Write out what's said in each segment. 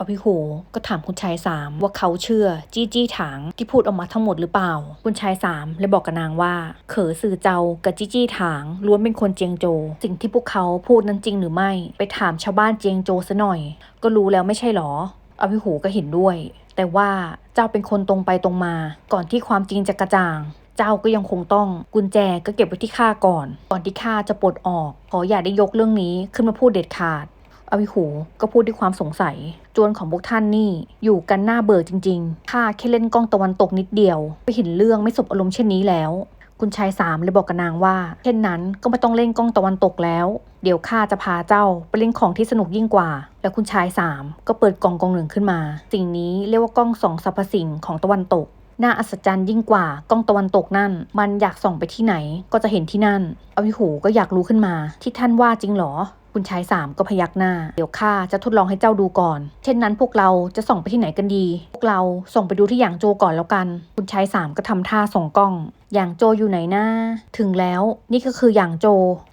อภิโหก็ถามคุณชายสามว่าเขาเชื่อจี้จี้ถางที่พูดออกมาทั้งหมดหรือเปล่า คุณชายสามเลยบอกกับนางว่า เขอสื่อเจ้ากับจี้จี้ถางล้วนเป็นคนเจียงโจ สิ่งที่พวกเขาพูดนั้นจริงหรือไม่ ไปถามชาวบ้านเจียงโจซะหน่อย ก็รู้แล้วไม่ใช่หรออภิโหก็เห็นด้วย แต่ว่าเจ้าเป็นคนตรงไปตรงมา ก่อนที่ความจริงจะกระจ่างเจ้าก็ยังคงต้องกุญแจก็เก็บไว้ที่ข้าก่อน ก่อนที่ข้าจะปลดออก ขออย่าได้ยกเรื่องนี้ขึ้นมาพูดเด็ดขาด อวิหูก็พูดด้วยความสงสัย จวนของพวกท่านนี่ อยู่กันหน้าเบื่อจริงๆข้าแค่เล่นกล้องตะวันตกนิดเดียว ไปเห็นเรื่องไม่สบอารมณ์เช่นนี้แล้ว คุณชายสามเลยบอกกับนางว่า เช่นนั้นก็ไม่ต้องเล่นกล้องตะวันตกแล้ว เดี๋ยวข้าจะพาเจ้าไปเล่นของที่สนุกยิ่งกว่า แล้วคุณชายสามก็เปิดกล่องกล่องหนึ่งขึ้นมา สิ่งนี้เรียกว่ากล้องสองสรรพสิ่งของตะวันตก น่าอัศจรรย์ยิ่งกว่ากล้องตะวันตกนั่น มันอยากส่องไปที่ไหนก็จะเห็นที่นั่น เอวิหูก็อยากรู้ขึ้นมา ที่ท่านว่าจริงหรอ คุณชายสามก็พยักหน้า เดี๋ยวข้าจะทดลองให้เจ้าดูก่อน เช่นนั้นพวกเราจะส่องไปที่ไหนกันดี พวกเราส่องไปดูที่หยางโจก่อนแล้วกัน คุณชายสามก็ทำท่าส่องกล้องหยางโจอยู่ไหนนะถึงแล้ว นี่ก็คือหยางโจ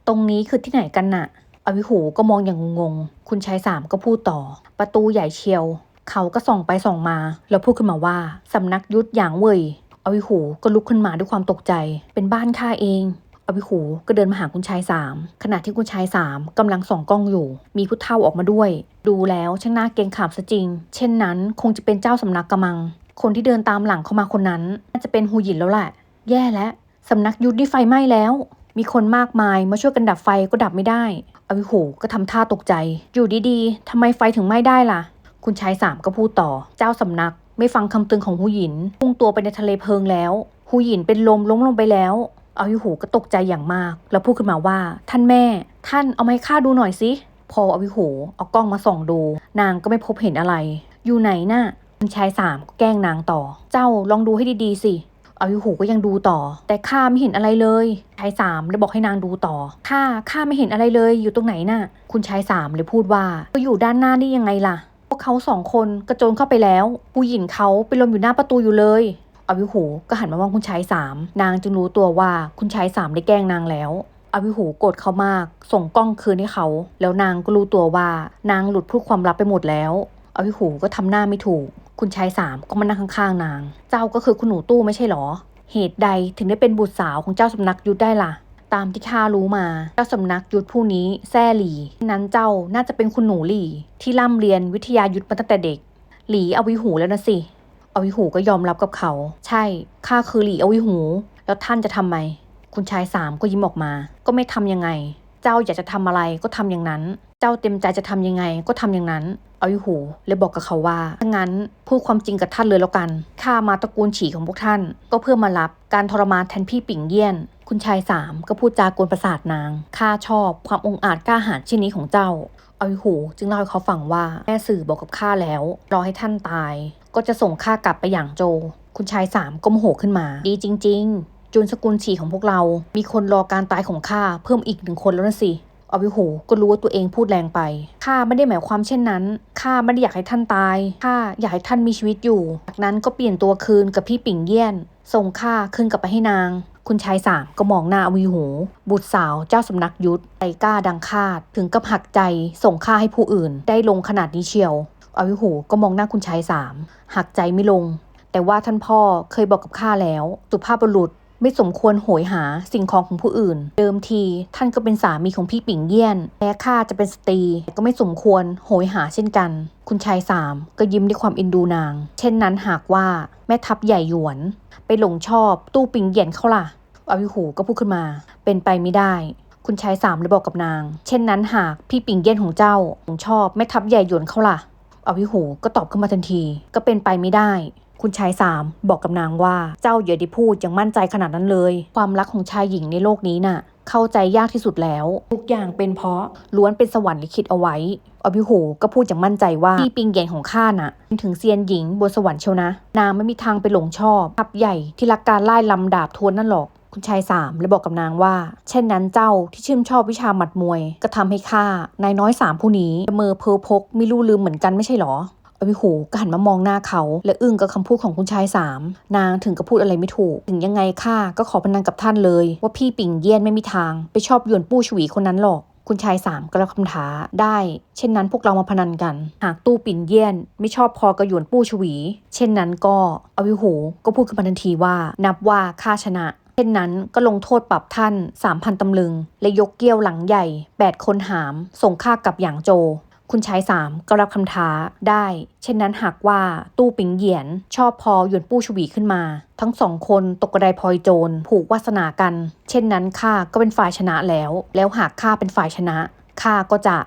ตรงนี้คือที่ไหนกันน่ะอวิหูก็มองอย่างงง คุณชายสามก็พูดต่อ ประตูใหญ่เชียว เขาก็ส่องไปส่องมา แล้วพูดขึ้นมาว่าสำนักยุทธหยางเว่ยอวิหูก็ลุกขึ้นมาด้วยความตกใจ เป็นบ้านข้าเองอวิหูก็เดินมาหาคุณชายสามขณะที่คุณชายสามกำลังส่องกล้องอยู่ มีผู้เฒ่าออกมาด้วย ดูแล้วช่างน่าเกรงขามซะจริง เช่นนั้นคงจะเป็นเจ้าสำนักกระมัง คนที่เดินตามหลังเข้ามาคนนั้นน่าจะเป็นฮูหยินแล้วแหละ แย่แล้วสำนักยุทธนี่ไฟไหม้แล้ว มีคนมากมายมาช่วยกันดับไฟก็ดับไม่ได้อวิหูก็ทำท่าตกใจ อยู่ดีๆทำไมไฟถึงไหม้ได้ล่ะ คุณชายสามก็พูดต่อ เจ้าสำนักไม่ฟังคำเตือนของหูหยินพุ่งตัวไปในทะเลเพลิงแล้วหูหยินเป็นลมล้มลงไปแล้ว เอาวิหูก็ตกใจอย่างมาก แล้วพูดขึ้นมาว่า ท่านแม่ ท่านเอามาให้ข้าดูหน่อยสิ พอเอาวิหูเอากล้องมาส่องดู นางก็ไม่พบเห็นอะไร อยู่ไหนน่ะคุณชายสามก็แกล้งนางต่อ เจ้าลองดูให้ดีๆสิเอาวิหูก็ยังดูต่อ แต่ข้าไม่เห็นอะไรเลยชายสามเลยบอกให้นางดูต่อข้าข้าไม่เห็นอะไรเลยอยู่ตรงไหนน่ะ คุณชายสามเลยพูดว่าก็อยู่ด้านหน้านี่ยังไงล่ะ เขาสองคนกระโจนเข้าไปแล้วผู้หญิงเขาไปลมอยู่หน้าประตูอยู่เลยอวิหูก็หันมามองคุณชายสามนางจึงรู้ตัวว่าคุณชายสามได้แกล้งนางแล้วอวิหูโกรธเขามาก ส่งกล้องคืนให้เขา แล้วนางก็รู้ตัวว่านางหลุดพูดความลับไปหมดแล้วอวิหูก็ทำหน้าไม่ถูก คุณชายสามก็มานั่งข้างๆนาง เจ้าก็คือคุณหนูตู้ไม่ใช่หรอ เหตุใดถึงได้เป็นบุตรสาวของเจ้าสำนักยุทธได้ล่ะ ตามที่ข้ารู้มา เจ้าสำนักยุทธผู้นี้แซ่หลี นั้นเจ้าน่าจะเป็นคุณหนูหลี่ ที่ร่ำเรียนวิทยายุทธมาตั้งแต่เด็ก หลีเอาวิหูแล้วนะสิเอาวิหูก็ยอมรับกับเขา ใช่ข้าคือหลีเอาวิหู แล้วท่านจะทำไม คุณชายสามก็ยิ้มออกมา ก็ไม่ทำยังไง เจ้าอยากจะทำอะไรก็ทำอย่างนั้น เจ้าเต็มใจจะทำยังไง ก็ทำอย่างนั้น เอาวิหูเลยบอกกับเขาว่าถ้างั้นพูดความจริงกับท่านเลยแล้วกัน ข้ามาตระกูลฉี่ของพวกท่าน ก็เพื่อมารับการทรมานแทนพี่ปิ่งเยี่ยน คุณชายสามก็พูดจากวนประสาทนาง ข้าชอบความองอาจกล้าหาญเช่นนี้ของเจ้า เอาวิหูจึงเล่าให้เขาฟังว่าแม่สื่อบอกกับข้าแล้ว รอให้ท่านตาย ก็จะส่งข้ากลับไปอย่างโจ คุณชายสามก็โมโหขึ้นมา ดีจริง ๆจุนสกุลฉี่ของพวกเรา มีคนรอการตายของข้าเพิ่มอีกหนึ่งคนแล้วนะสิ อวิหูก็รู้ว่าตัวเองพูดแรงไป ข้าไม่ได้หมายความเช่นนั้น ข้าไม่ได้อยากให้ท่านตาย ข้าอยากให้ท่านมีชีวิตอยู่ จากนั้นก็เปลี่ยนตัวคืนกับพี่ปิ่งเยี่ยน ส่งข้าคืนกลับไปให้นาง คุณชายสามก็มองหน้าอวิหู บุตรสาวเจ้าสำนักยุทธใจกล้าดังคาด ถึงกับหักใจส่งข้าให้ผู้อื่น ได้ลงขนาดนี้เชียว อวิหูก็มองหน้าคุณชายสามหักใจไม่ลง แต่ว่าท่านพ่อเคยบอกกับข้าแล้ว สุภาพบุรุษ ไม่สมควรโหยหาสิ่งของของผู้อื่น เดิมที ท่านก็เป็นสามีของพี่ปิ่งเยี่ยนแม้ข้าจะเป็นสตรีแต่ก็ไม่สมควรโหยหาเช่นกัน คุณชายสามก็ยิ้มด้วยความเอ็นดูนาง เช่นนั้นหากว่าแม่ทัพใหญ่หยวน ไปหลงชอบตู้ปิ่งเยี่ยนเขาล่ะอวิหูก็พูดขึ้นมา เป็นไปไม่ได้ คุณชายสามเลยบอกกับนาง เช่นนั้นหากพี่ปิ่งเยี่ยนของเจ้าหลงชอบแม่ทัพใหญ่หยวนเขาล่ะอวิหูก็ตอบขึ้นมาทันที ก็เป็นไปไม่ได้ คุณชายสามบอกกับนางว่าเจ้าอย่าได้พูดอย่างมั่นใจขนาดนั้นเลย ความรักของชายหญิงในโลกนี้น่ะ เข้าใจยากที่สุดแล้ว ทุกอย่างเป็นเพราะล้วนเป็นสวรรค์ลิขิตเอาไว้อวิหูก็พูดอย่างมั่นใจว่าพี่ปิงเย็นของข้าน่ะเป็นถึงเซียนหญิงบนสวรรค์เชียวนะ นางไม่มีทางไปหลงชอบทัพใหญ่ที่รักการไล่ลำดาบทวนนั่นหรอกคุณชายสามเลยบอกกับนางว่า เช่นนั้นเจ้าที่ชื่นชอบวิชาหมัดมวย ก็ทำให้ข้านายน้อยสามผู้นี้ละเมอเพอพกไม่รู้ลืมเหมือนกันไม่ใช่หรอ อวิหูก็หันมามองหน้าเขา และอึ้งกับคำพูดของคุณชายสามนางถึงกับพูดอะไรไม่ถูก ถึงยังไงข้าก็ขอพนันกับท่านเลย ว่าพี่ปิ่งเยี่ยนไม่มีทาง ไปชอบหยวนปู้ฉวีคนนั้นหรอกคุณชายสามก็รับคำท้าได้ เช่นนั้นพวกเรามาพนันกัน หากตู้ปิ่นเยี่ยน ไม่ชอบพอกระยวนปู้ชวี เช่นนั้นก็อวิหูก็พูดขึ้นมาทันทีว่า นับว่าข้าชนะ เช่นนั้นก็ลงโทษปรับท่าน 3,000ตำลึง และยกเกี้ยวหลังใหญ่ 8 คนหาม ส่งข้ากลับอย่างโจ คุณชายสามก็รับคำท้าได้ เช่นนั้นหากว่าตู้ปิงเหยียน ชอบพอหยวนปู้ชวีขึ้นมา ทั้งสองคนตกกระไดพลอยโจรผูกวาสนากัน เช่นนั้นข้าก็เป็นฝ่ายชนะแล้ว แล้วหากข้าเป็นฝ่ายชนะข้าก็จะ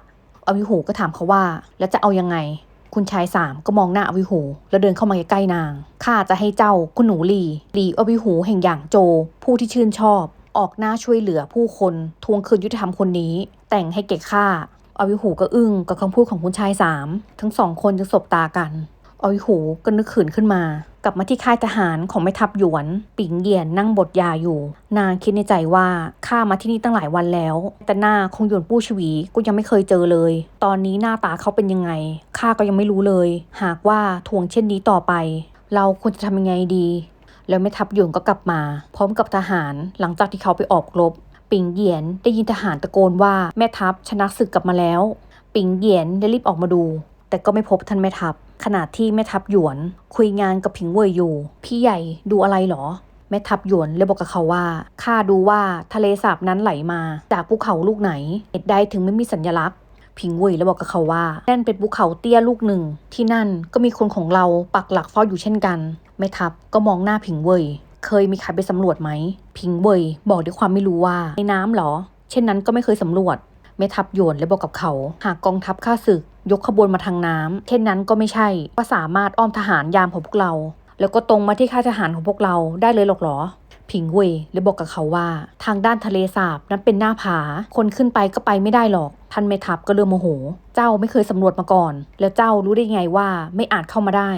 อวิหูก็ถามเขาว่า แล้วจะเอายังไง คุณชายสามก็มองหน้าอวิหู แล้วเดินเข้ามาใกล้ๆนางข้าจะให้เจ้าคุณหนูหลีหลีอวิหูแห่งอย่างโจ ผู้ที่ชื่นชอบ ออกหน้าช่วยเหลือผู้คนทวงคืนยุติธรรมคนนี้ แต่งให้เก่ข้า อวิหูก็อึ้งกับคำพูดของคุณชายสามทั้งสองคนจึงสบตากัน อวิหูก็นึกขืนขึ้นมา กลับมาที่ค่ายทหารของแม่ทัพหยวน ปิงเหยียนนั่งบทยาอยู่ นางคิดในใจว่าข้ามาที่นี่ตั้งหลายวันแล้ว แต่หน้าคงหยวนปู้ชวีก็ยังไม่เคยเจอเลย ตอนนี้หน้าตาเขาเป็นยังไงข้าก็ยังไม่รู้เลย หากว่าทวงเช่นนี้ต่อไป เราควรจะทำยังไงดีแล้วแม่ทัพหยวนก็กลับมา พร้อมกับทหารหลังจากที่เขาไปออกรบ ปิงเหยียนได้ยินทหารตะโกนว่าแม่ทัพชนะศึกกลับมาแล้ว ปิงเหยียนได้รีบออกมาดู แต่ก็ไม่พบท่านแม่ทัพขณะที่แม่ทัพหยวน คุยงานกับผิงเว่ยอยู่ พี่ใหญ่ดูอะไรหรอ แม่ทัพหยวนเลยบอกกับเขาว่าข้าดูว่าทะเลสาบนั้นไหลมา จากภูเขาลูกไหนเหตุใดถึงไม่มีสัญลักษณ์ผิงเว่ยเลยบอกกับเขาว่านั่นเป็นภูเขาเตี้ยลูกหนึ่ง ที่นั่นก็มีคนของเราปักหลักเฝ้าอยู่เช่นกันแม่ทัพก็มองหน้าผิงเว่ย เคยมีใครไปสำรวจไหม พิงเวยบอกด้วยความไม่รู้ว่า ในน้ำเหรอ เช่นนั้นก็ไม่เคยสำรวจแม่ทัพโยนและบอกกับเขา หากกองทัพข้าศึก ยกขบวนมาทางน้ำเช่นนั้นก็ไม่ใช่ว่าสามารถอ้อมทหารยามของพวกเรา แล้วก็ตรงมาที่ค่ายทหารของพวกเราได้เลยหรอกเหรอ ผิงเวยเลยบอกกับเขาว่า ทางด้านทะเลสาบนั้นเป็นหน้าผา คนขึ้นไปก็ไปไม่ได้หรอก ท่านแม่ทัพก็เริ่มโมโห เจ้าไม่เคยสำรวจมาก่อน แล้วเจ้ารู้ได้ไงว่าไม่อาจเข้ามาได้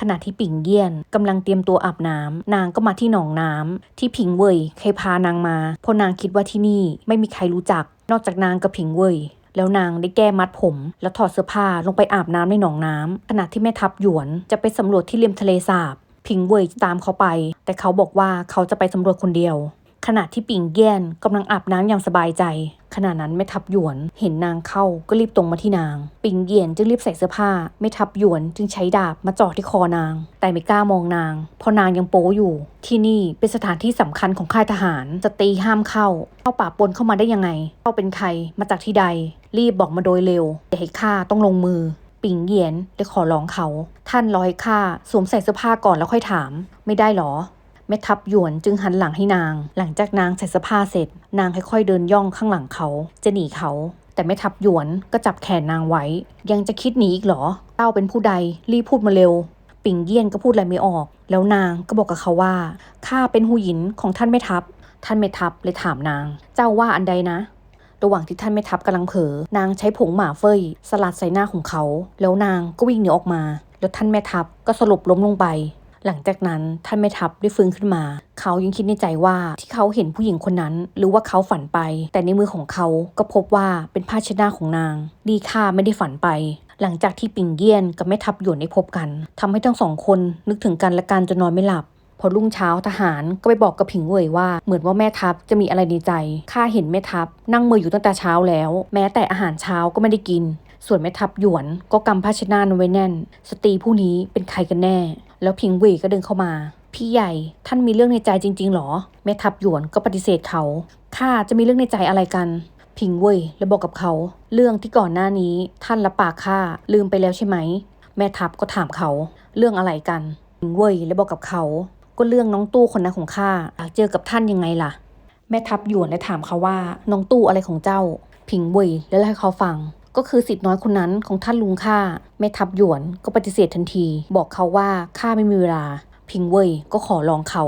ขณะที่ปิงเยี่ยนกำลังเตรียมตัวอาบน้ำนางก็มาที่หนองน้ำที่ผิงเว่ยเคยพานางมาเพราะนางคิดว่าที่นี่ไม่มีใครรู้จัก นอกจากนางกับผิงเว่ยแล้วนางได้แก้มัดผม แล้วถอดเสื้อผ้าลงไปอาบน้ำในหนองน้ำขณะที่แม่ทัพหยวนจะไปสำรวจที่ริมทะเลสาบ ผิงเว่ยตามเขาไป แต่เขาบอกว่าเขาจะไปสำรวจคนเดียว ขณะที่ปิงเยี่ยนกำลังอาบน้ำอย่างสบายใจ ขณะนั้นแม่ทัพหยวน เห็นนางเข้าก็รีบตรงมาที่นาง ปิงเยียนจึงรีบใส่เสื้อผ้าแม่ทัพหยวนจึงใช้ดาบมาจ่อที่คอนาง แต่ไม่กล้ามองนาง เพราะนางยังโป๊อยู่ ที่นี่เป็นสถานที่สำคัญของค่ายทหารสตรีห้ามเข้า เข้าป่าปนเข้ามาได้ยังไง เข้าเป็นใครมาจากที่ใด รีบบอกมาโดยเร็วอย่าให้ข้าต้องลงมือปิงเยียนได้ขอร้องเขา ท่านรอให้ข้าสวมใส่เสื้อผ้าก่อนแล้วค่อยถาม ไม่ได้หรอ ม่ทัพหยวนจึงหันหลังให้นาง หลังจากนางใส่เสื้อผ้าเสร็จ นางค่อยๆเดินย่องข้างหลังเขา จะหนีเขา แต่แม่ทัพหยวนก็จับแขนนางไว้ ยังจะคิดหนีอีกเหรอเต้าเป็นผู้ใดรีบพูดมาเร็ว ปิ่งเยี่ยนก็พูดอะไรไม่ออก แล้วนางก็บอกกับเขาว่าข้าเป็นหูหยินของท่านแม่ทัพ ท่านแม่ทัพเลยถามนาง เจ้าว่าอันใดนะระหว่างที่ท่านแม่ทัพกำลังเผลอนางใช้ผงหมาเฟยสลัดใส่หน้าของเขา แล้วนางก็วิ่งหนีออกมา แล้วท่านแม่ทัพก็สลบล้มลงไป หลังจากนั้นท่านแม่ทัพได้ฟื้นขึ้นมา เขายังคิดในใจว่าที่เขาเห็นผู้หญิงคนนั้น หรือว่าเขาฝันไป แต่ในมือของเขาก็พบว่าเป็นผ้าเช็ดหน้าของนาง ดีค่าไม่ได้ฝันไป หลังจากที่ปิงเยี่ยนกับแม่ทัพหยวนได้พบกันทำให้ทั้งสองคนนึกถึงกันและกันจนนอนไม่หลับพอรุ่งเช้าทหารก็ไปบอกกับผิงเว่ยว่าเหมือนว่าแม่ทัพจะมีอะไรในใจข้าเห็นแม่ทัพนั่งมืออยู่ตั้งแต่เช้าแล้ว แม้แต่อาหารเช้าก็ไม่ได้กิน ส่วนแม่ทัพหยวนก็กำผ้าชน้านั้นไว้แน่น สตรีผู้นี้เป็นใครกันแน่ แล้วผิงเว่ยก็เดินเข้ามา พี่ใหญ่ท่านมีเรื่องในใจจริง ๆหรอ แม่ทัพหยวนก็ปฏิเสธเขาข้าจะมีเรื่องในใจอะไรกันผิงเว่ยแล้วบอกกับเขา เรื่องที่ก่อนหน้านี้ท่านรับปากข้าลืมไปแล้วใช่ไหม แม่ทัพก็ถามเขา เรื่องอะไรกันผิงเว่ยแล้วบอกกับเขา ก็เรื่องน้องตู้คนนั้นของข้าอยากเจอกับท่านยังไงล่ะ แม่ทัพหยวนและถามเขาว่าน้องตู้อะไรของเจ้าผิงเว่ยแล้วให้เขาฟัง ก็คือสิทธิ์น้อยคนนั้นของท่านลุงข้าแม่ทัพหยวนก็ปฏิเสธทันที บอกเขาว่าข้าไม่มีเวลา พิงเว่ยก็ขอลองเขา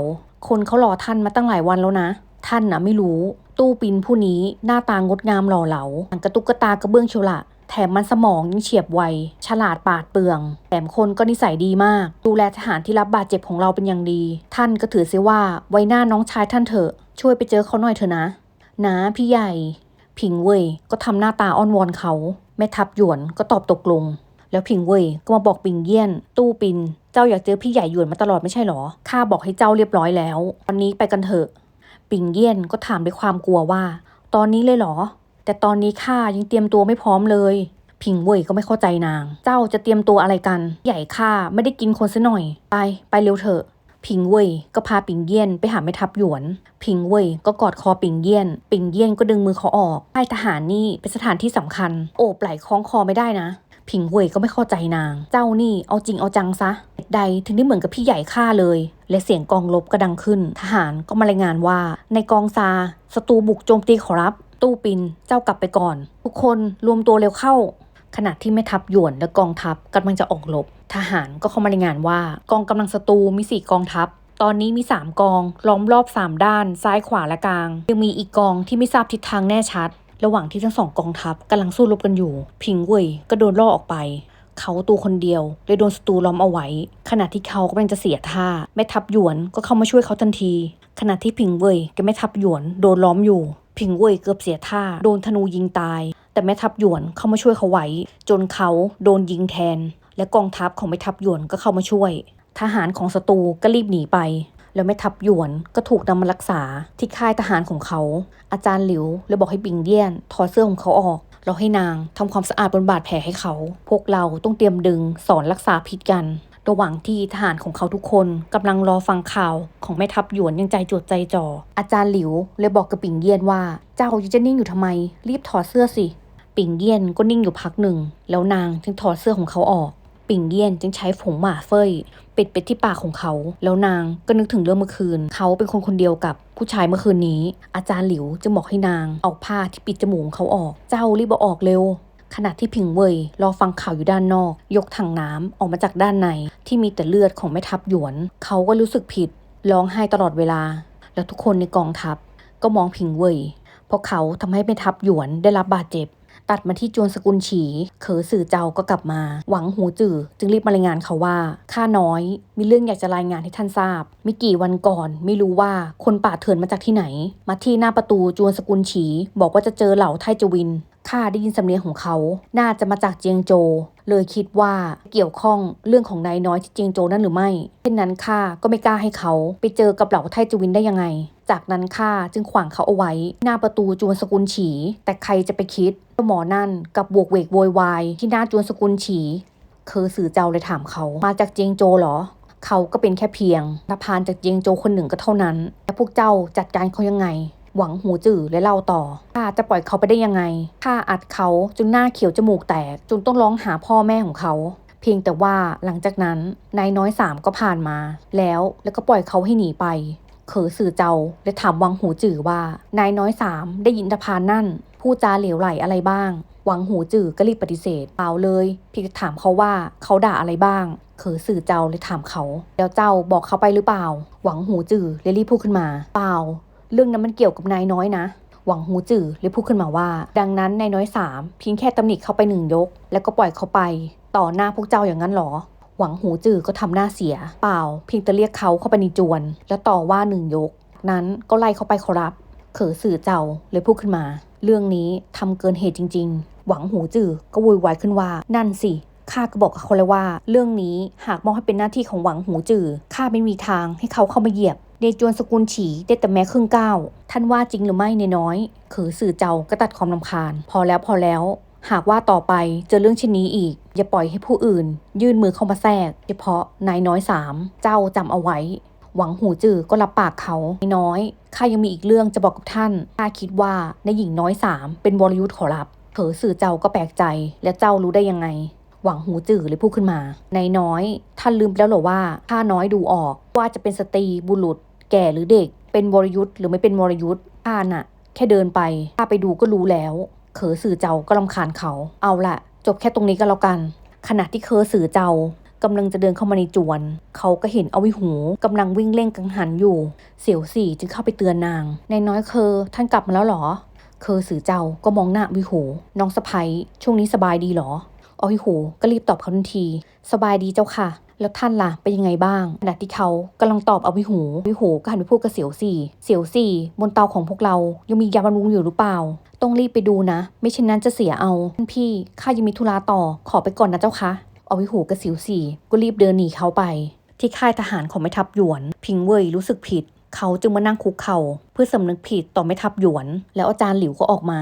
คนเขารอท่านมาตั้งหลายวันแล้วนะ ท่านนะไม่รู้ ตู้ปินผู้นี้หน้าตางดงามหล่อเหลาหนังกระตุกกระตากระเบื้องเชียวละแถมมันสมองยังเฉียบไว ฉลาดปาดเปลือง แถมคนก็นิสัยดีมาก ดูแลทหารที่รับบาดเจ็บของเราเป็นอย่างดี ท่านก็ถือเสียว่าไว้หน้าน้องชายท่านเถอะ ช่วยไปเจอเขาหน่อยเถอะนะ นะพี่ใหญ่ พิงเว่ยก็ทำหน้าตาอ้อนวอนเขา แม่ทัพหยวนก็ตอบตกลง แล้วพิงเว่ยก็มาบอกปิงเยี่ยน ตู้ปิน เจ้าอยากเจอพี่ใหญ่หยวนมาตลอดไม่ใช่หรอข้าบอกให้เจ้าเรียบร้อยแล้ว วันนี้ไปกันเถอะ ปิงเยี่ยนก็ถามด้วยความกลัวว่า ตอนนี้เลยหรอ แต่ตอนนี้ข้ายังเตรียมตัวไม่พร้อมเลยพิงเว่ยก็ไม่เข้าใจนาง เจ้าจะเตรียมตัวอะไรกัน ใหญ่ข้าไม่ได้กินคนซะหน่อย ไป ไปเร็วเถอะ พิงเว่ยก็พาปิงเยี่ยนไปหาแม่ทัพหยวนพิงเว่ยก็กอดคอปิงเยี่ยน ปิงเยี่ยนก็ดึงมือเขาออกค่ายทหารนี่เป็นสถานที่สำคัญ โอบไหล่คล้องคอไม่ได้นะพิงเว่ยก็ไม่เข้าใจนาง เจ้านี่เอาจริงเอาจังซะใดถึงได้เหมือนกับพี่ใหญ่ข้าเลย และเสียงกองรบก็ดังขึ้น ทหารก็มารายงานว่า ในกองซาศัตรูบุกโจมตีขอรับ ตู้ปินเจ้ากลับไปก่อน ทุกคนรวมตัวเร็วเข้า ขณะที่แม่ทัพหยวนและกองทัพกำลังจะออกรบทหารก็เข้ามารายงานว่ากองกำลังศัตรูมีสี่กองทัพ ตอนนี้มี 3 กอง ล้อมรอบ 3 ด้าน ซ้ายขวาและกลาง ยังมีอีกกองที่ไม่ทราบทิศทางแน่ชัด ระหว่างที่ทั้งสองกองทัพกำลังสู้รบกันอยู่ พิงเว่ยก็โดนล่อออกไปเขาตัวคนเดียวเลยโดนศัตรูล้อมเอาไว้ ขณะที่เขากำลังจะเสียท่าแม่ทัพหยวนก็เข้ามาช่วยเขาทันที ขณะที่พิงเว่ยกับแม่ทัพหยวนโดนล้อมอยู่พิงเว่ยเกือบเสียท่าโดนธนูยิงตาย แต่แม่ทัพหยวนเข้ามาช่วยเขาไว้ จนเขาโดนยิงแทน และกองทัพของแม่ทัพหยวนก็เข้ามาช่วย ทหารของศัตรูก็รีบหนีไป แล้วแม่ทัพหยวนก็ถูกนำมารักษาที่ค่ายทหารของเขา อาจารย์หลิวเลยบอกให้ปิงเยี่ยนถอดเสื้อของเขาออกแล้วให้นางทำความสะอาดบนบาดแผลให้เขา พวกเราต้องเตรียมดึงสอนรักษาพิษกัน ระหว่างที่ทหารของเขาทุกคนกำลังรอฟังข่าวของแม่ทัพหยวนอยังใจจดใจจ่อ อาจารย์หลิวเลยบอกกับปิงเยียนว่า เจ้ายังจะนิ่งอยู่ทำไม รีบถอดเสื้อสิ ปิงเยี่ยนก็นิ่งอยู่พักหนึ่ง แล้วนางจึงถอดเสื้อของเขาออก ปิงเยี่ยนจึงใช้ผงหมาเฟยปิดไปที่ปากของเขา แล้วนางก็นึกถึงเรื่องเมื่อคืน เขาเป็นคนคนเดียวกับผู้ชายเมื่อคืนนี้ อาจารย์หลิวจึงบอกให้นางเอาผ้าที่ปิดจมูกเขาออก เจ้ารีบเอาออกเร็วขณะที่พิงเวยรอฟังข่าวอยู่ด้านนอก ยกถังน้ำออกมาจากด้านในที่มีแต่เลือดของแม่ทัพหยวน เขาก็รู้สึกผิดร้องไห้ตลอดเวลา แล้วทุกคนในกองทัพก็มองพิงเวยเพราะเขาทำให้แม่ทัพหยวนได้รับบาดเจ็บ ตัดมาที่จวนสกุลฉีเขอสื่อเจ้าก็กลับมา หวังหูจื่อจึงรีบมารายงานเขาว่าข้าน้อยมีเรื่องอยากจะรายงานให้ท่านทราบไม่กี่วันก่อน ไม่รู้ว่าคนป่าเถื่อนมาจากที่ไหน มาที่หน้าประตูจวนสกุลฉี บอกว่าจะเจอเหล่าไทจวินข้าได้ยินสำเนียงของเขา น่าจะมาจากเจียงโจ เลยคิดว่าเกี่ยวข้องเรื่องของนายน้อยที่เจียงโจนั่นหรือไม่ เช่นนั้นข้าก็ไม่กล้าให้เขา ไปเจอกับเหล่าไทจวินได้ยังไง จากนั้นข้าจึงขวางเขาเอาไว้ หน้าประตูจวนสกุลฉี แต่ใครจะไปคิดว่าหมอนั่นกับบวกเวกโวยวายที่หน้าจวนสกุลฉีเคอสื่อเจ้าเลยถามเขามาจากเจียงโจเหรอ เขาก็เป็นแค่เพียงนพานจากเจียงโจคนหนึ่งก็เท่านั้นและพวกเจ้าจัดการเขายังไง หวังหูจื่อและเล่าต่อข้าจะปล่อยเขาไปได้ยังไงข้าอัดเขาจนหน้าเขียวจมูกแตกจนต้องร้องหาพ่อแม่ของเขาเพียงแต่ว่าหลังจากนั้นนายน้อยสามก็ผ่านมา แล้วแล้วก็ปล่อยเขาให้หนีไป เขอสื่อเจ้าและถามวังหูจื่อว่า นายน้อยสามได้ยินตะพานนั่นพูดจาเหลวไหลอะไรบ้างหวังหูจื่อก็รีบปฏิเสธเปล่าเลยพี่ถามเขาว่าเขาด่าอะไรบ้าง เขอสื่อเจ้าเลยถามเขาแล้วเจ้าบอกเขาไปหรือเปล่า หวังหูจื่อเลยรีบพูดขึ้นมา เปล่า เรื่องนั้นมันเกี่ยวกับนายน้อยนะหวังหูจื่อเลยพูดขึ้นมาว่า ดังนั้นนายน้อยสามเพียงแค่ตำหนิเขาไปหนึ่งยก แล้วก็ปล่อยเขาไป ต่อหน้าพวกเจ้าอย่างนั้นหรอ หวังหูจื่อก็ทำหน้าเสีย เปล่าเพียงแต่เรียกเขาเข้าไปในจวน แล้วต่อว่าหนึ่งยก นั้นก็ไล่เขาไปขอรับ เขอสื่อเจ้าเลยพูดขึ้นมา เรื่องนี้ทำเกินเหตุจริง ๆ หวังหูจื่อก็โวุ่นวายขึ้นว่า นั่นสิข้าก็บอกกับเขาเลยว่า เรื่องนี้หากมอบให้เป็นหน้าที่ของหวังหูจื่อข้าไม่มีทางให้เขาเข้ามาเหยียบในจวนสกุลฉีได้แต่แม้ครึ่งก้าวท่านว่าจริงหรือไม่ในน้อยเขอสื่อเจ้าก็ตัดความลำคาญ พอแล้วพอแล้ว หากว่าต่อไปเจอเรื่องเช่นนี้อีก อย่าปล่อยให้ผู้อื่น ยื่นมือเข้ามาแทรก เฉพาะนายน้อยสามเจ้าจำเอาไว้ หวังหูจือก็รับปากเขานายน้อยข้ายังมีอีกเรื่องจะบอกกับท่านข้าคิดว่าในหญิงน้อยสามเป็นวรยุทธ์ขอรับเผอสื่อเจ้าก็แปลกใจ แล้วเจ้ารู้ได้ยังไง หวังหูจือเลยพูดขึ้นมานายน้อย ท่านลืมไปแล้วหรอว่าข้าน้อยดูออก ว่าจะเป็นสตรีบุรุษ แก่หรือเด็ก เป็นวรยุทธ์หรือไม่เป็นวรยุทธ์ข้าน่ะ แค่เดินไปข้าไปดูก็รู้แล้ว เขอสื่อเจ้าก็ลำคาญเขา เอาละจบแค่ตรงนี้ก็แล้วกัน ขณะที่เคอสื่อเจ้ากำลังจะเดินเข้ามาในจวน เขาก็เห็นเอาวิหูกำลังวิ่งเล่นกังหันอยู่ เสี่ยวสี่จึงเข้าไปเตือนนาง ในน้อยเคอท่านกลับมาแล้วเหรอ เคอสื่อเจ้าก็มองหน้าวิหู น้องสะพ้ยช่วงนี้สบายดีเหรอเอาวิหูก็รีบตอบเขาทันที สบายดีเจ้าค่ะ แล้วท่านล่ะเป็นยังไงบ้าง ขณะที่เขากำลังตอบเอาวิหูวิหูก็หันไปพูดกับเสี่ยวสี่เสี่ยวสี่บนเตาของพวกเรายังมียาบำรุงอยู่หรือเปล่า ต้องรีบไปดูนะ ไม่เช่นนั้นจะเสียเอาท่านพี่ข้ายังมีธุระต่อขอไปก่อนนะเจ้าคะเอาวิหูกับสิวสี่ก็รีบเดินหนีเขาไป ที่ค่ายทหารของแม่ทัพหยวน พิงเว่ยรู้สึกผิด เขาจึงมานั่งคุกเข่าเพื่อสำนึกผิดต่อแม่ทัพหยวน แล้วอาจารย์หลิวก็ออกมา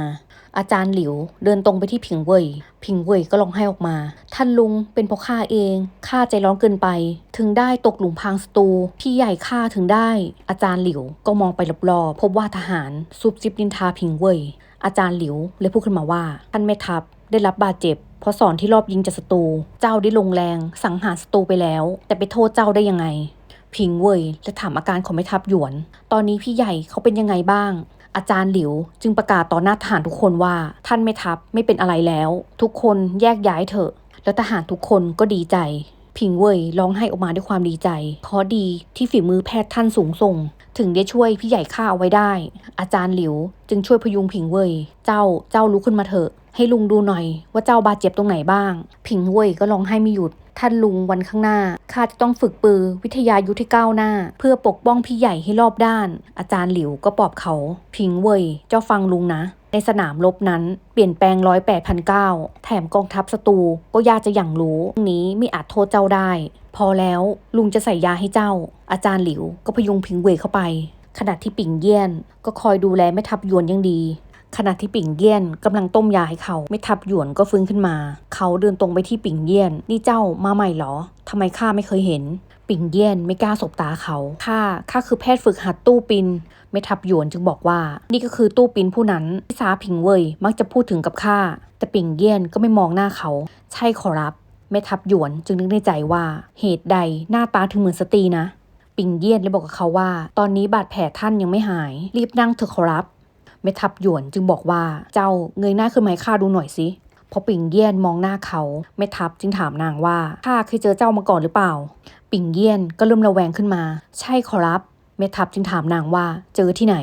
อาจารย์หลิว เดินตรงไปที่ผิงเว่ย ผิงเว่ยก็ร้องไห้ออกมา ท่านลุงเป็นเพราะข้าเอง ข้าใจร้อนเกินไป ถึงได้ตกหลุมพรางศัตรูพี่ใหญ่ข้าถึงได้ อาจารย์หลิวก็มองไปรอบๆ พบว่าทหารซุบซิบนินทาผิงเว่ย อาจารย์หลิวเลยพูดขึ้นมาว่า ท่านแม่ทัพได้รับบาดเจ็บเพราะสอนที่รอบยิงจากศัตรู เจ้าได้ลงแรงสังหารศัตรูไปแล้ว แต่ไปโทษเจ้าได้ยังไง พิงเว่ยและถามอาการของแม่ทัพหยวน ตอนนี้พี่ใหญ่เขาเป็นยังไงบ้าง อาจารย์หลิว จึงประกาศต่อหน้าทหารทุกคนว่าท่านแม่ทัพไม่เป็นอะไรแล้ว ทุกคนแยกย้ายเถอะ แล้วทหารทุกคนก็ดีใจ พิงเว่ยร้องไห้ออกมาด้วยความดีใจ เพราะดีที่ฝีมือแพทย์ท่านสูงส่ง ถึงได้ช่วยพี่ใหญ่ข้าเอาไว้ได้ อาจารย์หลิว จึงช่วยพยุงผิงเว่ยเจ้าเจ้าลุกขึ้นมาเถอะ ให้ลุงดูหน่อยว่าเจ้าบาดเจ็บตรงไหนบ้างผิงเว่ยก็ร้องไห้ไม่หยุด ท่านลุงวันข้างหน้า ข้าจะต้องฝึกปือวิทยายุทธที่ก้าวหน้า เพื่อปกป้องพี่ใหญ่ให้รอบด้าน อาจารย์หลิวก็ปลอบเขา พิงเว่ยเจ้าฟังลุงนะ ในสนามรบนั้นเปลี่ยนแปลงร้อยแปดพันเก้าแถมกองทัพศัตรูก็ยากจะอย่างรู้นี้ไม่อาจโทษเจ้าได้ พอแล้วลุงจะใส่ยาให้เจ้า อาจารย์หลิวก็พยุงพิงเว่ยเข้าไปขณะที่ปิ่งเยี่ยนก็คอยดูแลแม่ทัพยวนยังดี ขณะที่ปิ่งเยี่ยนกำลังต้มยาให้เขาไม่ทับหยวนก็ฟื้นขึ้นมา เขาเดินตรงไปที่ปิ่งเยี่ยน นี่เจ้ามาใหม่เหรอทำไมข้าไม่เคยเห็น ปิ่งเยี่ยนไม่กล้าสบตาเขา ข้า ข้าคือแพทย์ฝึกหัดตู้ปินไม่ทับหยวนจึงบอกว่า นี่ก็คือตู้ปินผู้นั้นที่ซาผิงเว่ยมักจะพูดถึงกับข้า แต่ปิ่งเยี่ยนก็ไม่มองหน้าเขา ใช่ขอรับแม่ทับหยวนจึงนึกในใจว่าเหตุใดหน้าตาถึงเหมือนสตรีนะ ปิ่งเยี่ยนเลยบอกกับเขาว่า ตอนนี้บาดแผลท่านยังไม่หาย รีบนั่งเถอะขอรับ แม่ทัพหยวนจึงบอกว่าเจ้าเงยหน้าขึ้นมาให้ข้าดูหน่อยสิพอปิ่งเยี่ยนมองหน้าเขาแม่ทัพจึงถามนางว่าข้าเคยเจอเจ้ามาก่อนหรือเปล่า ปิ่งเยี่ยนก็เริ่มระแวงขึ้นมา ใช่ขอรับแม่ทัพจึงถามนางว่าเจอที่ไหน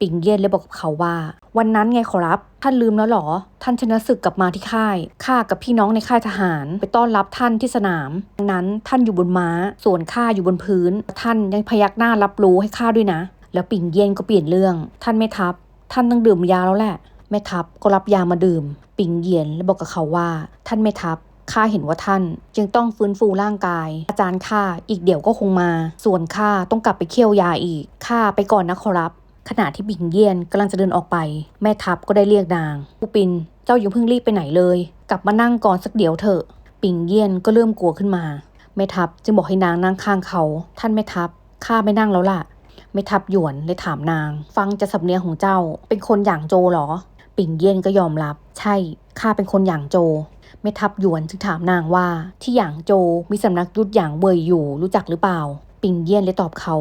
ปิ่งเยี่ยนเลยบอกกับเขาว่า วันนั้นไงขอรับ ท่านลืมแล้วหรอ ท่านชนะศึกกลับมาที่ค่ายข้ากับพี่น้องในค่ายทหารไปต้อนรับท่านที่สนามดังนั้นท่านอยู่บนม้า ส่วนข้าอยู่บนพื้น ท่านยังพยักหน้ารับรู้ให้ข้าด้วยนะ แล้วปิ่งเยี่ยนก็เปลี่ยนเรื่อง ท่านแม่ทัพ ท่านต้องดื่มยาแล้วแหละ แม่ทัพก็รับยามาดื่ม ปิงเยียนและบอกกับเขาว่า ท่านแม่ทัพข้าเห็นว่าท่าน จึงต้องฟื้นฟูร่างกาย อาจารย์ข้าอีกเดี๋ยวก็คงมา ส่วนข้าต้องกลับไปเคี่ยวยาอีกข้าไปก่อนนะขอรับ ขณะที่ปิงเยียนกำลังจะเดินออกไป แม่ทัพก็ได้เรียกนางผู้ปินเจ้าอย่าเพิ่งรีบไปไหนเลย กลับมานั่งก่อนสักเดี๋ยวเถอะปิงเยียนก็เริ่มกลัวขึ้นมาแม่ทัพจึงบอกให้นางนั่งข้างเขา ท่านแม่ทัพข้าไม่นั่งแล้วล่ะ ไม่ทับหยวนเลยถามนาง ฟังจะสำเนียงของเจ้า เป็นคนอย่างโจเหรอ ปิ่งเย่นก็ยอมรับ ใช่ข้าเป็นคนอย่างโจไม่ทับหยวนจึงถามนางว่า ที่อย่างโจมีสำนักยุทธอย่างเวยอยู่รู้จักหรือเปล่า ปิ่งเย่นเลยตอบเขา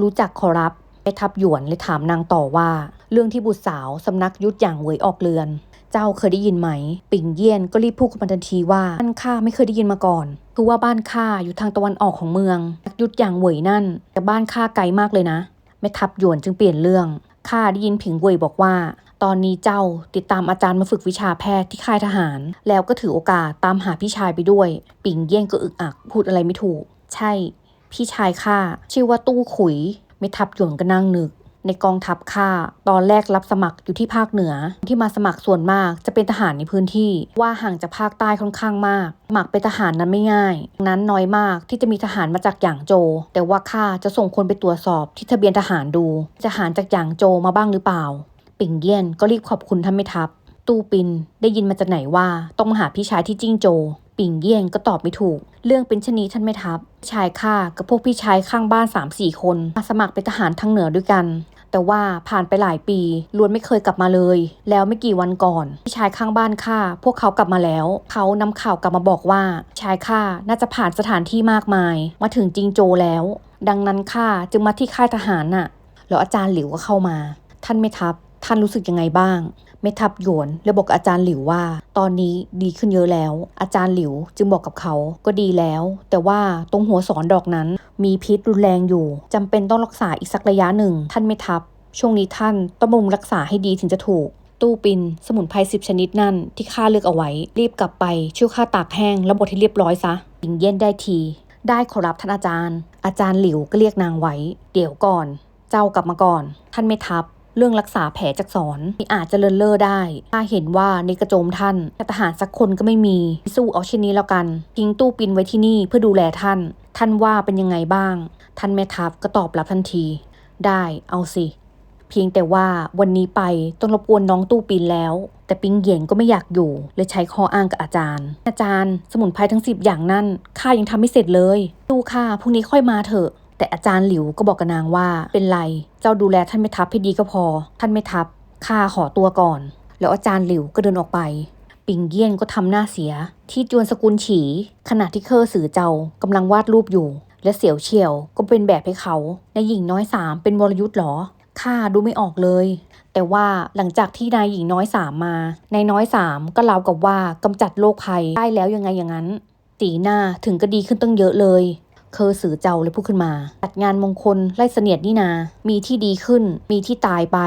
รู้จักขอรับไม่ทับหยวนเลยถามนางต่อว่า เรื่องที่บุตรสาวสำนักยุทธอย่างเวยออกเรือน เจ้าเคยได้ยินไหม ปิ่งเยี่ยนก็รีบพูดกับมันทันทีว่าบ้านข้าไม่เคยได้ยินมาก่อนคือว่าบ้านข้าอยู่ทางตะวันออกของเมืองนักยุทธอย่างเหวยนั่น แต่บ้านข้าไกลมากเลยนะแม่ทัพหยวนจึงเปลี่ยนเรื่องข้าได้ยินผิงเว่ยบอกว่า ตอนนี้เจ้าติดตามอาจารย์มาฝึกวิชาแพทย์ที่ค่ายทหาร แล้วก็ถือโอกาสตามหาพี่ชายไปด้วย ปิงเยี่ยนก็อึกอัก พูดอะไรไม่ถูก ใช่ พี่ชายข้าชื่อว่าตู้ขุยแม่ทัพหยวนก็นั่งนึก ในกองทัพข้าตอนแรกรับสมัครอยู่ที่ภาคเหนือ ที่มาสมัครส่วนมากจะเป็นทหารในพื้นที่ว่าห่างจากภาคใต้ค่อนข้างมากสมัครเป็นทหารนั้นไม่ง่าย นั้นน้อยมากที่จะมีทหารมาจากหยางโจ แต่ว่าข้าจะส่งคนไปตรวจสอบที่ทะเบียนทหารดูทหารจากหยางโจมาบ้างหรือเปล่า ปิ่งเยี่ยนก็รีบขอบคุณท่านแม่ทัพตู้ปินได้ยินมาจากไหนว่าต้องมาหาพี่ชายที่จิ้งโจ ปิ่งเยี่ยนก็ตอบไม่ถูก เรื่องเป็นชนนี้ท่านแม่ทัพชายข้ากับพวกพี่ชายข้างบ้าน3ามสี่คนมาสมัครเป็นทหารทางเหนือด้วยกัน แต่ว่าผ่านไปหลายปีล้วนไม่เคยกลับมาเลย แล้วไม่กี่วันก่อนพี่ชายข้างบ้านข้าพวกเขากลับมาแล้ว เขานำข่าวกลับมาบอกว่าชายข้าน่าจะผ่านสถานที่มากมาย มาถึงจิงโจแล้ว ดังนั้นข้าจึงมาที่ค่ายทหารน่ะ แล้วอาจารย์หลิวก็เข้ามา ท่านแม่ทัพท่านรู้สึกยังไงบ้าง ม่ทัพหยวนเลยบอกอาจารย์หลิวว่า ตอนนี้ดีขึ้นเยอะแล้ว อาจารย์หลิวจึงบอกกับเขาก็ดีแล้ว แต่ว่าตรงหัวสอนดอกนั้น มีพิษรุนแรงอยู่จำเป็นต้องรักษาอีกสักระยะหนึ่ง ท่านแม่ทัพช่วงนี้ท่านต้องบำรุงรักษาให้ดีถึงจะถูก ตู้ปิน สมุนไพรสิบชนิดนั่นที่ข้าเลือกเอาไว้ รีบกลับไปช่วยข้าตากแห้งแล้วบดให้เรียบร้อยซะยิงเย็นได้ที ได้ขอรับท่านอาจารย์ อาจารย์หลิวก็เรียกนางไว้ เดี๋ยวก่อน เจ้ากลับมาก่อน ท่านไม่ทับ เรื่องรักษาแผลจากสอนที่อาจจะเลินเล่อได้ ถ้าเห็นว่าในกระโจมท่านทหารสักคนก็ไม่มีสู้เอาเช่นนี้แล้วกันทิ้งตู้ปินไว้ที่นี่เพื่อดูแลท่าน ท่านว่าเป็นยังไงบ้าง ท่านแม่ทัพก็ตอบรับทันที ได้เอาสิเพียงแต่ว่าวันนี้ไปต้องรบกวนน้องตู้ปินแล้ว แต่ปิงเหยียนก็ไม่อยากอยู่เลยใช้ข้ออ้างกับอาจารย์ อาจารย์ สมุนไพรทั้งสิบอย่างนั่นข้ายังทำไม่เสร็จเลย ตู้ข้าพรุ่งนี้ค่อยมาเถอะ แต่อาจารย์หลิวก็บอกกับนางว่า เป็นไร เจ้าดูแลท่านไม่ทัพให้ดีก็พอ ท่านไม่ทัพข้าขอตัวก่อน แล้วอาจารย์หลิวก็เดินออกไป ปิงเยี่ยนก็ทำหน้าเสีย ที่จวนสกุลฉี ขณะที่เคอสือเจ้ากำลังวาดรูปอยู่ และเสี่ยวเฉียวก็เป็นแบบให้เขานายหญิงน้อยสามเป็นวรยุทธ์เหรอข้าดูไม่ออกเลย แต่ว่าหลังจากที่นายหญิงน้อยสามมานายน้อยสามก็เล่ากับว่ากำจัดโรคภัยได้แล้วยังไงอย่างนั้น สีหน้าถึงก็ดีขึ้นตั้งเยอะเลย เคอสือเจ้าเลยพูดขึ้นมา จัดงานมงคลไล่เสนียดนี่นา มีที่ดีขึ้น มีที่ตายไป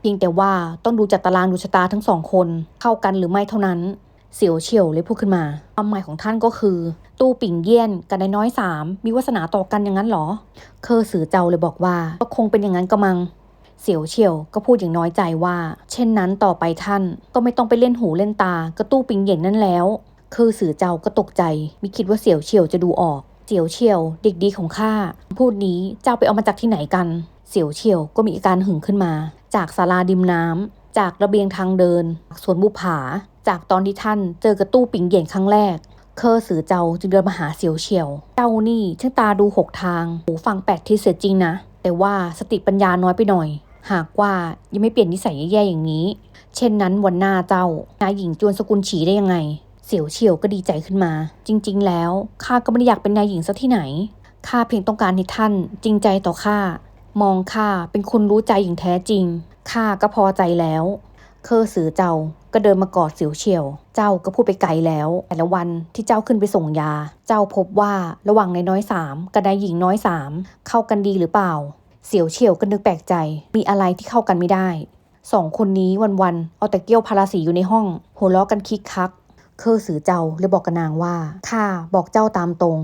เพียงแต่ว่าต้องดูจัดตารางดูชะตาทั้งสองคน เข้ากันหรือไม่เท่านั้น เสียวเฉียวเลยพูดขึ้นมาความหมายของท่านก็คือ ตู้ปิ่งเยี่ยนกับนายน้อยสามมีวาสนาต่อกันอย่างนั้นเหรอ เคอสือเจ้าเลยบอกว่าก็คงเป็นอย่างนั้นก็มังเสียวเฉียวก็พูดอย่างน้อยใจว่า เช่นนั้นต่อไปท่านก็ไม่ต้องไปเล่นหูเล่นตากระตู้ปิงเหย่นนั่นแล้ว คือสือเจ้าก็ตกใจไม่คิดว่าเสี่ยวเฉียวจะดูออก เสี่ยวเฉียวเด็กดีของข้าพูดนี้เจ้าไปเอามาจากที่ไหนกัน เสี่ยวเฉียวก็มีอาการหึงขึ้นมา จากศาลาดิมน้ำจากระเบียงทางเดินสวนบุผา จากตอนที่ท่านเจอกระตู้ปิงเหย่นครั้งแรก เคอสือเจ้าจึงเดินมาหาเสี่ยวเฉียว เจ้านี่ช่างตาดูหกทางหูฟังแปดที่เสียจริงนะ แต่ว่าสติปัญญาน้อยไปหน่อย หากว่ายังไม่เปลี่ยนนิสัยแย่ๆอย่างนี้ เช่นนั้นวันหน้าเจ้านายหญิงจวนสกุลฉีได้ยังไง เสี่ยวเฉียวก็ดีใจขึ้นมา จริง ๆ แล้วข้าก็ไม่ได้อยากเป็นนายหญิงซะที่ไหนข้าเพียงต้องการให้ท่านจริงใจต่อข้ามองข้าเป็นคนรู้ใจอย่างแท้จริงข้าก็พอใจแล้ว เคอสือเจ้าก็เดินมากอดเสียวเฉียว เจ้าก็พูดไปไกลแล้ว แต่ละวันที่เจ้าขึ้นไปส่งยา เจ้าพบว่าระหว่างนายน้อยสามกับนายหญิงน้อยสามเข้ากันดีหรือเปล่า เสียวเฉียวก็นึกแปลกใจ มีอะไรที่เข้ากันไม่ได้สองคนนี้วันๆเอาแต่เกี้ยวพาราสีอยู่ในห้อง หัวเราะกันคิกคัก เคอสือเจ้าเลยบอกกับนางว่าข้าบอกเจ้าตามตรง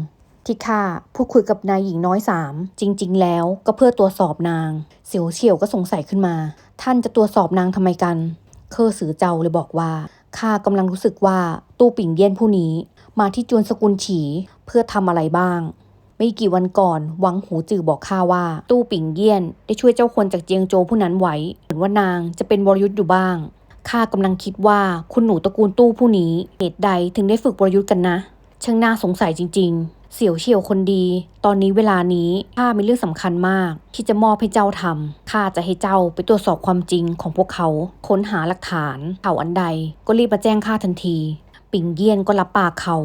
ที่ข้าพูดคุยกับนายหญิงน้อยสามจริง ๆ แล้วก็เพื่อตรวจสอบนาง เสียวเฉียวก็สงสัยขึ้นมา ท่านจะตรวจสอบนางทำไมกัน เคอสือเจ้าเลยบอกว่าข้ากำลังรู้สึกว่าตู้ปิ่งเยี่ยนผู้นี้ มาที่จวนสกุลฉีเพื่อทำอะไรบ้างไม่กี่วันก่อนหวังหูจือบอกข้าว่า ตู้ปิ่งเยี่ยน ได้ช่วยเจ้าคนจากเจียงโจผู้นั้นไว้เหมือนว่านางจะเป็นวรยุทธ์อยู่บ้าง ข้ากำลังคิดว่าคุณหนูตระกูลตู้ผู้นี้เหตุใดถึงได้ฝึกวรยุทธ์กันนะ ช่างน่าสงสัยจริง ๆ เสี่ยวเฉียวคนดี ตอนนี้เวลานี้ข้ามีเรื่องสำคัญมาก ที่จะมอบให้เจ้าทำข้าจะให้เจ้าไปตรวจสอบความจริงของพวกเขา ค้นหาหลักฐานเขาอันใด ก็รีบมาแจ้งข้าทันที ปิงเยี่ยนก็รับปากเขา